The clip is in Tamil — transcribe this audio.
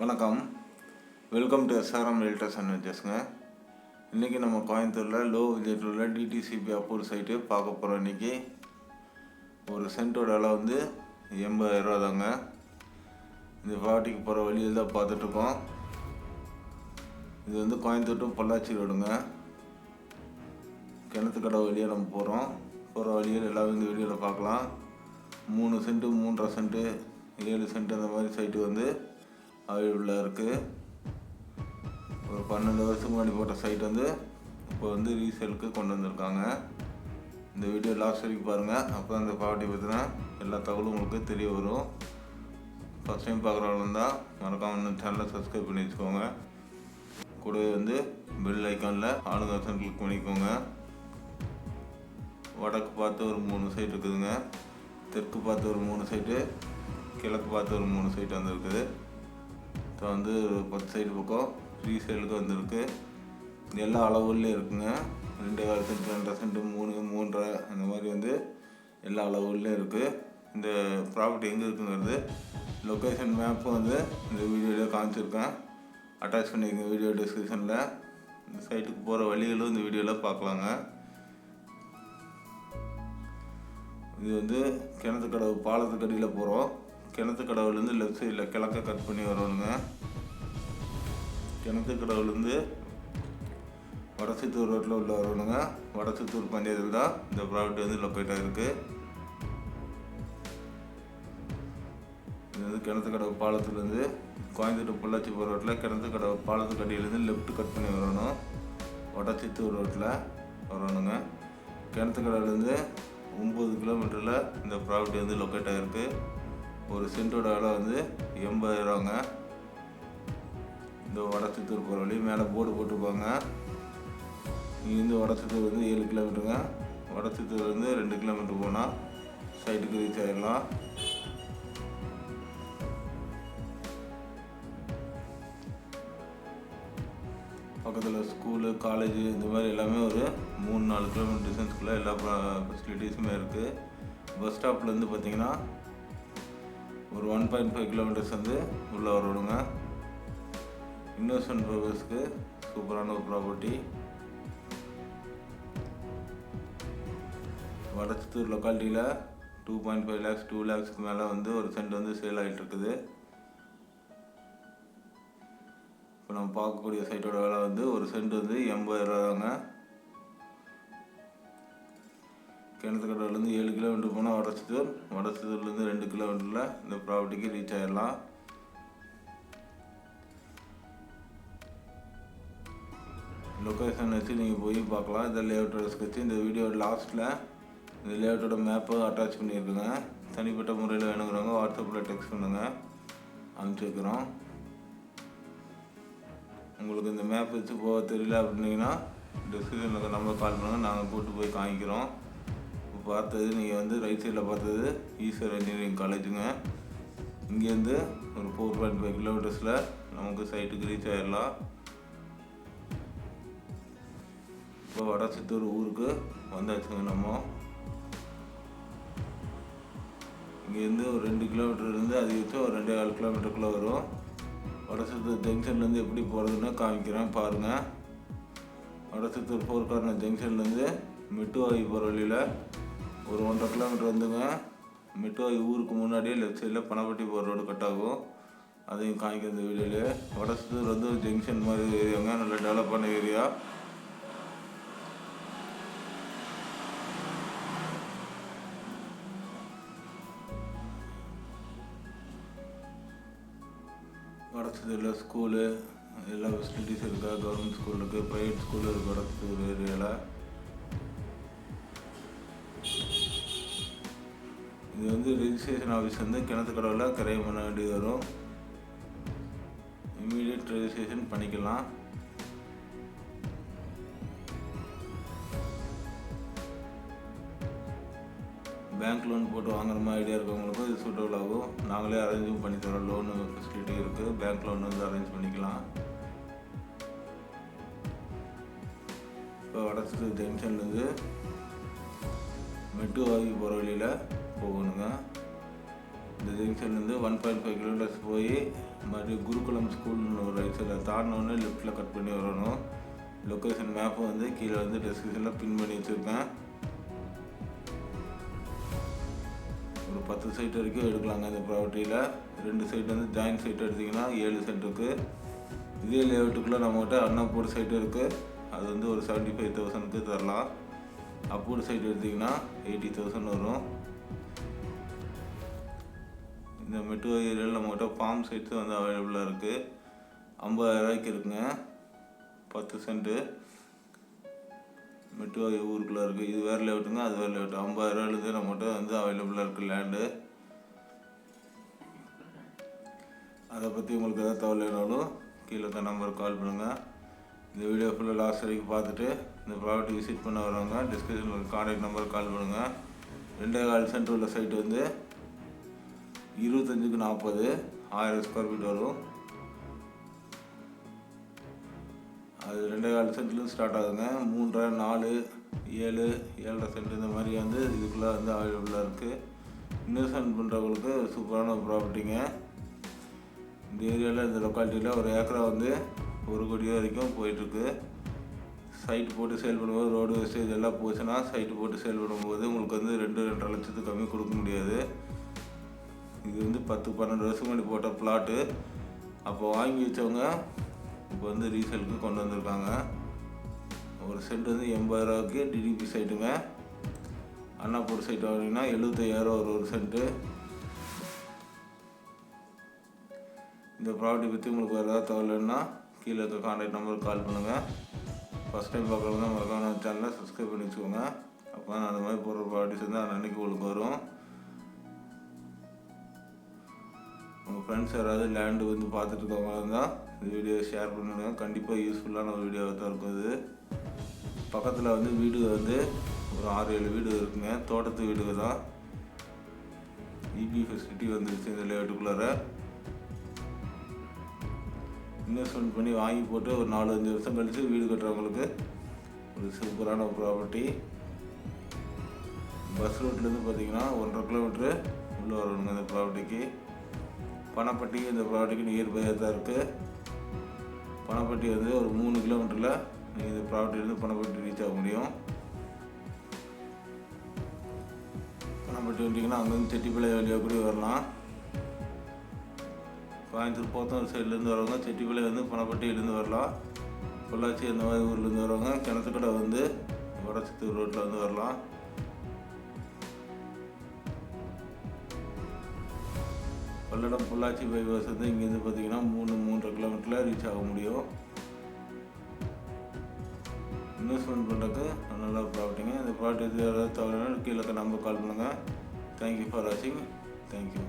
வணக்கம். Welcome to S R M realtors and வெஞ்சர்ஸுங்க இன்றைக்கி நம்ம கோயம்புத்தூரில் லோ விஜயத்தில் உள்ள டிடிசிபி அப்பூர் சைட்டு பார்க்க போகிறோம் இன்றைக்கி ஒரு சென்ட்டோட விலை வந்து எண்பதாயிரரூவா தாங்க இந்த பாட்டிக்கு போகிற வழியில் தான் பார்த்துட்ருக்கோம். இது வந்து கோயம்புத்தூர் டு பொள்ளாச்சி ரோடுங்க. கிணத்துக்கடை வழியாக நம்ம போகிறோம் போகிற வழியில் எல்லாமே இந்த வீடியோவில் பார்க்கலாம். மூணு சென்ட்டு மூன்றரை சென்ட்டு ஏழு சென்ட்டு அந்த மாதிரி சைட்டு வந்து அவைலபிளாக இருக்குது ஒரு பன்னெண்டு வருஷத்துக்கு முன்னாடி போட்ட சைட் வந்து இப்போ வந்து ரீசேலுக்கு கொண்டு வந்திருக்காங்க. இந்த வீடியோ லாஸ்ட் வரைக்கும் பாருங்கள் அப்போ அந்த ப்ராப்பர்ட்டி பற்றின எல்லா தகவலும் உங்களுக்கு தெரிய வரும். ஃபஸ்ட் டைம் பார்க்குறவங்க இருந்தால் மறக்காமல் இந்த சேனலை சப்ஸ்கிரைப் பண்ணி வச்சுக்கோங்க. கூடவே வந்து பெல் ஐக்கானில் ஆளுங்க ஆப்ஷன் கிளிக் பண்ணிக்கோங்க. வடக்கு பார்த்து ஒரு மூணு சைட் இருக்குதுங்க. தெற்கு பார்த்து ஒரு மூணு சைட்டு கிழக்கு பார்த்து ஒரு மூணு சைட் வந்துருக்குது. இப்போ வந்து பத்து சைடு பக்கம் ஃப்ரீ சைடுக்கு வந்திருக்கு. எல்லா அளவுலேயும் இருக்குங்க. ரெண்டு கால் சென்ட் ரெண்டரை சென்ட்டு மூணு மூன்றரை அந்த மாதிரி வந்து எல்லா அளவுலேயும் இருக்குது இந்த ப்ராப்பர்ட்டி எங்கே இருக்குங்கிறது லொக்கேஷன் மேப்பும் வந்து இந்த வீடியோவில் காமிச்சிருக்கேன். அட்டாச் பண்ணியிருக்கேன் வீடியோ டிஸ்கிரிப்ஷனில் இந்த சைட்டுக்கு போகிற வழிகளும் இந்த வீடியோவில் பார்க்கலாங்க. இது வந்து கிணத்துக்கடவு பாலத்துக்கு அடியில் கிணத்து கடவுலேருந்து லெஃப்ட் சைடில் கிழக்க கட் பண்ணி வரணுங்க கிணத்து கடவுலேருந்து வடசித்தூர் ரோட்டில் உள்ள வரணுங்க வடசித்தூர் பஞ்சாயத்தில் தான் இந்த ப்ராப்பர்ட்டி வந்து லொக்கேட் ஆகிருக்கு இது வந்து கிணத்துக்கடவு பாலத்துலேருந்து கோயம்புத்தூர் பொள்ளாச்சி போகிற ரோட்டில் கிணத்து கடவு பாலத்துக்கு அடியிலேருந்து லெஃப்ட் கட் பண்ணி வரணும் வடசித்தூர் ரோட்டில் வரணுங்க கிணத்து கடவுலேருந்து ஒம்பது கிலோமீட்டரில் இந்த ப்ராப்பர்ட்டி வந்து லொக்கேட் ஆகிருக்கு ஒரு சென்ட்டோட விலை வந்து எண்பதாயிரங்க இந்த வடச்சித்தூர் போகிற வழி மேலே போர்டு போட்டிருப்பாங்க இங்கேருந்து வடத்தித்தூர் வந்து ஏழு கிலோமீட்டருங்க. வடச்சித்தூர் வந்து ரெண்டு கிலோமீட்டர் போனால் சைட்டுக்கு ரீச் ஆகிடலாம் பக்கத்தில் ஸ்கூலு காலேஜு இந்த மாதிரி எல்லாமே ஒரு மூணு நாலு கிலோமீட்டர் டிஸ்டன்ஸ்குள்ளே எல்லா ஃபெசிலிட்டிஸுமே இருக்குது பஸ் ஸ்டாப்லேருந்து பார்த்தீங்கன்னா ஒரு ஒன் பாயிண்ட் ஃபைவ் கிலோமீட்டர்ஸ் வந்து உள்ளே வரணுங்க இன்வெஸ்ட்மெண்ட் பர்பஸ்க்கு சூப்பரான ஒரு property Vadachathur லொக்காலிட்டியில் two point five lakhs two லேக்ஸ்க்கு மேலே வந்து ஒரு சென்ட் வந்து சேல் ஆகிட்டு இருக்குது இப்போ நம்ம பார்க்கக்கூடிய சைட்டோட விலை வந்து ஒரு சென்ட் வந்து எண்பது ரூபாங்க கிணத்துக்கடவுலேருந்து ஏழு கிலோமீட்டர் போனால் வடச்சத்தூர் வடச்சத்தூர்லேருந்து ரெண்டு கிலோமீட்டரில் இந்த ப்ராப்பர்ட்டிக்கு ரீச் ஆகிடலாம் லொக்கேஷன் வச்சு நீங்கள் போய் பார்க்கலாம். இந்த லேஅவுட்டோட ஸ்கெட்ச் இந்த வீடியோ லாஸ்ட்டில் இந்த லேஅவுட்டோட மேப்பை அட்டாச் பண்ணியிருக்குங்க. தனிப்பட்ட முறையில் வேணுங்கிறவங்க வாட்ஸ்அப்பில் டெக்ஸ்ட் பண்ணுங்கள் அனுப்பிச்சி வைக்கிறோம். உங்களுக்கு இந்த மேப் வச்சு போக தெரியல அப்படின்னீங்கன்னா டிஸ்கிரிப்ஷனில் நம்பர் கால் பண்ணுங்கள் நாங்கள் கூப்பிட்டு போய் காமிக்கிறோம். பார்த்தது நீங்கள் வந்து ரைட் சைடில் பார்த்தது ஈஸ்வர் இன்ஜினியரிங் காலேஜுங்க இங்கேருந்து ஒரு ஃபோர் பாயிண்ட் ஃபைவ் கிலோமீட்டர்ஸில் நமக்கு சைட்டுக்கு ரீச் ஆகிடலாம் இப்போ வடசித்தூர் ஊருக்கு வந்தாச்சுங்க நம்ம. இங்கேருந்து ஒரு ரெண்டு கிலோமீட்டர் இருந்து அதிகபட்சம் ஒரு ரெண்டே கால் கிலோமீட்டருக்குள்ளே வரும். வடசித்தூர் ஜங்ஷன்லேருந்து எப்படி போகிறதுன்னு காமிக்கிறேன் பாருங்கள் வடசித்தூர் ஃபோர் கார்னர் ஜங்ஷன்லேருந்து மெட்டுவாயி போகிற வழியில் ஒரு ஒன்றரை கிலோமீட்டர் வந்துங்க. மிட்டோய் ஊருக்கு முன்னாடியே லெஃப்ட் சைடில் பணப்பட்டி போகிற ரோடு கட் ஆகும். அதையும் காய்க்கிற இந்த வீடியோலே. வந்து ஜங்ஷன் மாதிரி ஏரியாங்க. நல்ல டெவலப்பான ஏரியா வடசூரில் ஸ்கூலு எல்லா ஃபெசிலிட்டிஸ் இருக்கா. கவர்மெண்ட் ஸ்கூல் இருக்குது ப்ரைவேட் ஸ்கூல் இருக்குது வடசூர் ஏரியாவில் இது வந்து ரெஜிஸ்ட்ரேஷன் ஆஃபீஸ் வந்து கிணத்து கடவுளில் கிரையம் பண்ண வேண்டியது வரும். இமீடியட் ரெஜிஸ்ட்ரேஷன் பண்ணிக்கலாம். பேங்க் லோன் போட்டு வாங்குற மாதிரி ஐடியா இருக்கவங்களுக்கும் இது சூட்டபிள் ஆகும். நாங்களே அரேஞ்சும் பண்ணி தரோம். லோனு ஃபெசிலிட்டி இருக்குது பேங்க் லோன் வந்து அரேஞ்ச் பண்ணிக்கலாம். இப்போ வடசு ஜங்ஷன்லேருந்து மெட்டுவாகி போகிற வழியில் போகணுங்க. இந்த ஜங்ஷன்லேருந்து ஒன் பாயிண்ட் ஃபைவ் கிலோமீட்டர்ஸ் போய் மறுபடியும் குருகுலம் ஸ்கூல்னு ஒரு ரைட் தாண்டினோடனே லெஃப்ட்டில் கட் பண்ணி வரணும். லொக்கேஷன் மேப்பை வந்து கீழே வந்து டெஸ்கிரிப்ஷனில் பின் பண்ணி வச்சுருக்கேன் ஒரு பத்து சைட் வரைக்கும் எடுக்கலாங்க இந்த ப்ராப்பர்ட்டியில் ரெண்டு சைட் வந்து ஜாயின்ட் சைட் எடுத்திங்கன்னா ஏழு சென்ட் இருக்குது இதே லேஅவுட்டுக்குள்ளே நம்மகிட்ட அன்னப்பூர் சைட்டு இருக்குது அது வந்து ஒரு செவன்ட்டி ஃபைவ் தௌசண்ட்க்கு தரலாம். அப்பூர் சைட் எடுத்திங்கன்னா எயிட்டி தௌசண்ட் வரும். இந்த மெட்ரோ நம்மகிட்ட ஃபார்ம் சைட்ஸும் வந்து அவைலபிளாக இருக்குது ஐம்பதாயிரரூவாய்க்கு இருக்குங்க. பத்து சென்ட்டு மெட்ரோ ஊருக்குள்ளே இருக்குது இது வேறு லேவுட்டுங்க அது வேறு லேவுட்டு ஐம்பதாயிரரூவாலேருந்து நம்மகிட்ட வந்து அவைலபிளாக இருக்குது லேண்டு அதை பற்றி உங்களுக்கு எதாவது தகவல் வேணாலும் கீழே இருக்க நம்பருக்கு கால் பண்ணுங்கள் இந்த வீடியோ ஃபுல்லாக லாஸ்ட் வரைக்கும் பார்த்துட்டு இந்த ப்ராப்பர்ட்டி விசிட் பண்ண வரவங்க டிஸ்கிரிப்ஷனில் கான்டாக்ட் நம்பருக்கு கால் பண்ணுங்கள் ரெண்டே கால் சென்டர் உள்ள சைட் வந்து இருபத்தஞ்சுக்கு நாற்பது ஆயிரம் ஸ்கொயர் ஃபீட் வரும். அது ரெண்டே கால் சென்ட்லேருந்து ஸ்டார்ட் ஆகுதுங்க மூன்றரை நாலு ஏழு ஏழரை சென்ட் இந்த மாதிரி வந்து இதுக்குள்ளே வந்து அவைலபிளாக இருக்குது இன்வெஸ்ட்மெண்ட் பண்ணுறவங்களுக்கு சூப்பரான ப்ராப்பர்ட்டிங்க இந்த ஏரியாவில் இந்த லொக்காலிட்டியில் ஒரு ஏக்கரா வந்து ஒரு கோடி வரைக்கும் போயிட்டுருக்கு. சைட் போட்டு சேல் பண்ணும்போது ரோடு வேஸ்டேஜ் எல்லாம் போச்சுன்னா சைட்டு போட்டு சேல் பண்ணும்போது உங்களுக்கு வந்து ரெண்டு ரெண்டரை லட்சத்துக்கு கம்மி கொடுக்க முடியாது. இது வந்து பத்து பன்னெண்டு வருஷம் முன்னாடி போட்ட பிளாட்டு அப்போ வாங்கி வச்சவங்க இப்போ வந்து ரீசேலுக்கு கொண்டு வந்திருக்காங்க. ஒரு சென்ட் வந்து எண்பதாயிரரூவாய்க்கு டிடிபி சைட்டுங்க அண்ணாப்பூர் சைட்டு வாங்கினீங்கன்னா எழுபத்தையாயிரம் ஒரு ஒரு சென்ட்டு இந்த ப்ராப்பர்ட்டி பற்றி உங்களுக்கு வேறு ஏதாவது தகவல் கீழே இருக்க கான்டாக்ட் நம்பருக்கு கால் பண்ணுங்கள் ஃபஸ்ட் டைம் பார்க்குறவங்க மறக்காம சேனலை சப்ஸ்கிரைப் பண்ணி வச்சுக்கோங்க. அப்போ தான் அந்த மாதிரி போடுற ப்ராப்பர்ட்டிஸ் வந்து அன்னைக்கு உங்களுக்கு வரும். ஃப்ரெண்ட்ஸ் யாராவது லேண்டு வந்து பார்த்துட்டு இருக்கவங்க இருந்தால் இந்த வீடியோ ஷேர் பண்ணணும் கண்டிப்பாக யூஸ்ஃபுல்லான ஒரு வீடியோவாக தான் இருக்கும் இது பக்கத்தில் வந்து வீடு வந்து ஒரு ஆறு ஏழு வீடு இருக்குங்க. தோட்டத்து வீடுங்க தான். இபி ஃபெசிலிட்டி வந்துருச்சு இந்த லேட்டுக்குள்ளார இன்வெஸ்ட்மெண்ட் பண்ணி வாங்கி போட்டு ஒரு நாலு அஞ்சு வருஷம் கழித்து வீடு கட்டுறவங்களுக்கு ஒரு சூப்பரான ப்ராப்பர்ட்டி பஸ் ரூட்லேருந்து பார்த்தீங்கன்னா ஒன்றரை கிலோமீட்ரு உள்ளே வரணுங்க அந்த ப்ராப்பர்ட்டிக்கு பணப்பட்டி இந்த ப்ராப்பர்ட்டிக்கு நியர் பையாக தான் இருக்குது பணப்பட்டி வந்து ஒரு மூணு கிலோமீட்டரில் நீங்கள் இந்த ப்ராப்பர்ட்டிலேருந்து பணப்பட்டி ரீச் ஆக முடியும். பணப்பட்டி வந்துட்டிங்கன்னா அங்கேருந்து செட்டிப்பிள்ளை வழியாக கூட வரலாம். கோயம்புத்தூர் போத்தூர் சைட்லேருந்து வரவங்க செட்டிப்பிள்ளை வந்து பணப்பட்டியிலேருந்து வரலாம். பொள்ளாச்சி அந்த மாதிரி ஊர்லேருந்து வரவங்க கிணத்துக்கடை வந்து வடச்சித்தூர் ரோட்டில் வந்து வரலாம். பல்லடம் பொள்ளாச்சி பைபாஸ் வந்து இங்கேருந்து பார்த்தீங்கன்னா மூணு மூன்றரை கிலோமீட்டரில் ரீச் ஆக முடியும். இன்வெஸ்ட்மெண்ட் பண்ணுறதுக்கு நல்லா ப்ராப்பர்ட்டிங்க இந்த ப்ராப்பர்ட்டி யாராவது தவறுனா கீழே நம்பர் கால் பண்ணுங்கள் தேங்க்யூ ஃபார் வாட்சிங் தேங்க்யூ